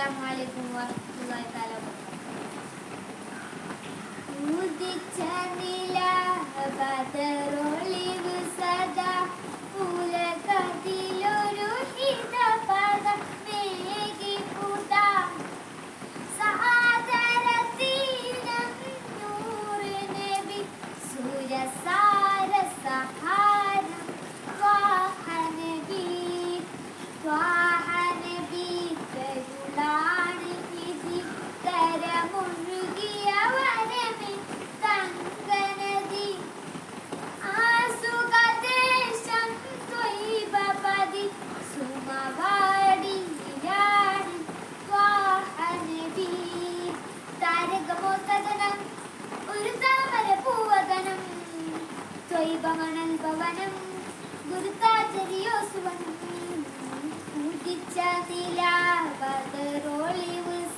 അസ്സലാമു അലൈക്കും വറഹ്മത്തുള്ളാഹി തആല നിലാ നിലാവതറൊളിവ് താരകമോ സദനം ഒരു താമര പൂവതനം ത്വയ്ബമണൽ ഭവനം ഗുരുതാചരിയോ സുവനം ഉദിച്ച നിലാവതറൊളിവ്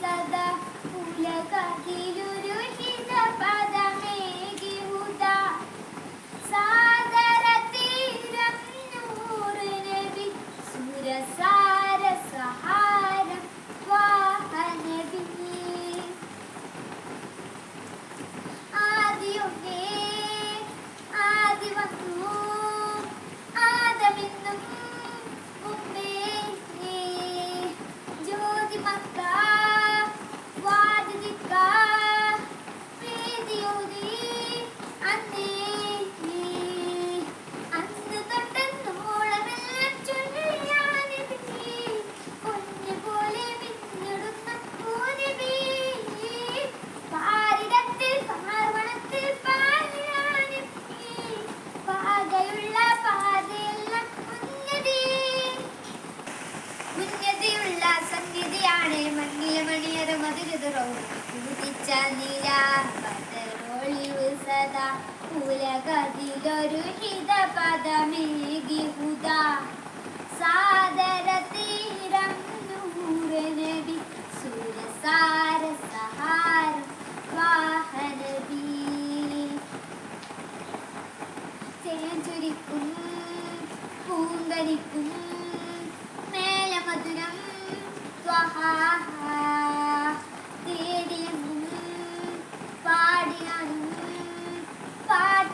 സദാ ഉലകത്തിലൊരു ഹിതപദമേകി ഹുദാ സാദരതീരം നൂറ് നബി സുരസാര ഉദിച്ച നീലാപതറൊളിവ് സദാ ഉലകതിലൊരു ഹിതപദമേകി ഹുദാ സാദരതീരം നൂറ് നബി സുരസാര സഹാര വാഹനബി ചേഞ്ചുരിക്കും പൂങ്കനിക്കും മേലമധുരം തേടിയെന്നും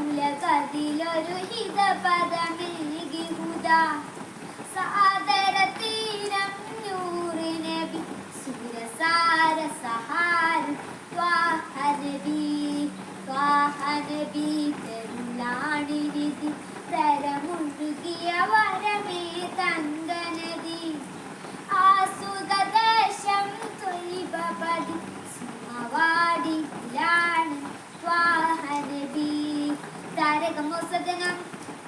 ഉലകതിലൊരു ഹിതപദമേകി താരകമോസദനം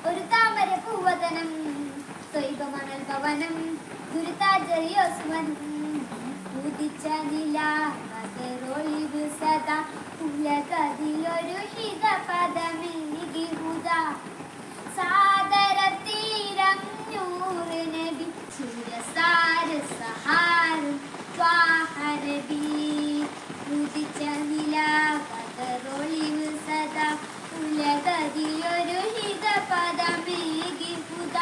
ഒരു താമര പൂവതനം ത്വയ്ബമണൽ ഭവനം ഗുരുതാചര്യോസ്വനം ഉദിച്ച നിലാപതറൊളിവ് സദാ ഉലകതിലൊരു ഹിതപദമേകി ഹുദാ സാദരതീരം പുരോഹിത പദമേകിപ്പുത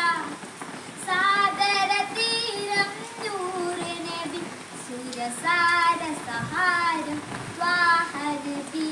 സാഗരതീരം നൂറ് നബി സുരസാര സഹാരം വാഹനബീ